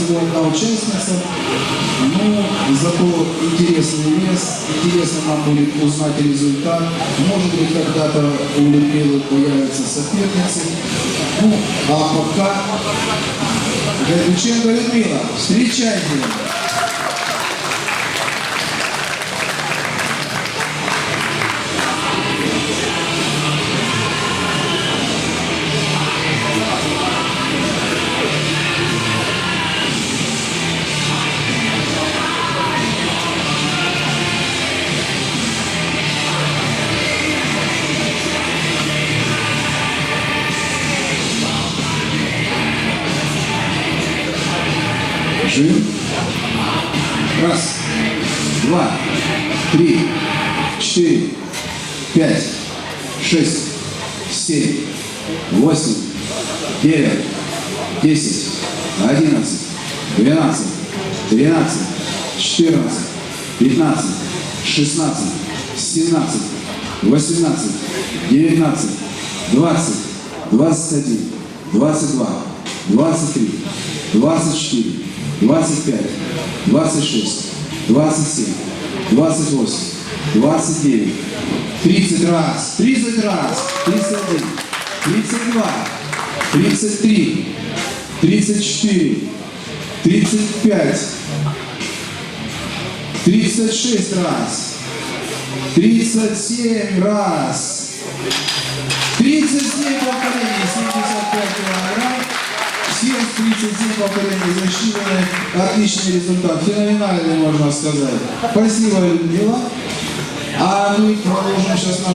всего одна участница. Ну, зато интересный вес, интересно нам будет узнать результат. Может быть, когда-то у Людмилы появятся соперницы. Ну, а пока Гайдученко Людмила, встречайте. Жим. Раз, два, три, четыре, пять, шесть, семь, восемь, девять, десять, одиннадцать, двенадцать, тринадцать, четырнадцать, пятнадцать, шестнадцать, семнадцать, восемнадцать, девятнадцать, двадцать, двадцать один, двадцать два, двадцать три, двадцать четыре, двадцать пять, двадцать шесть, двадцать семь, двадцать восемь, двадцать девять, тридцать раз, тридцать раз, тридцать один, тридцать два, тридцать три, тридцать четыре, тридцать пять, тридцать шесть раз, тридцать семь раз, 37 повторений, Все 37 повторений засчитаны. Отличный результат. Феноменальный, можно сказать. Спасибо, Людмила. А мы продолжим сейчас наш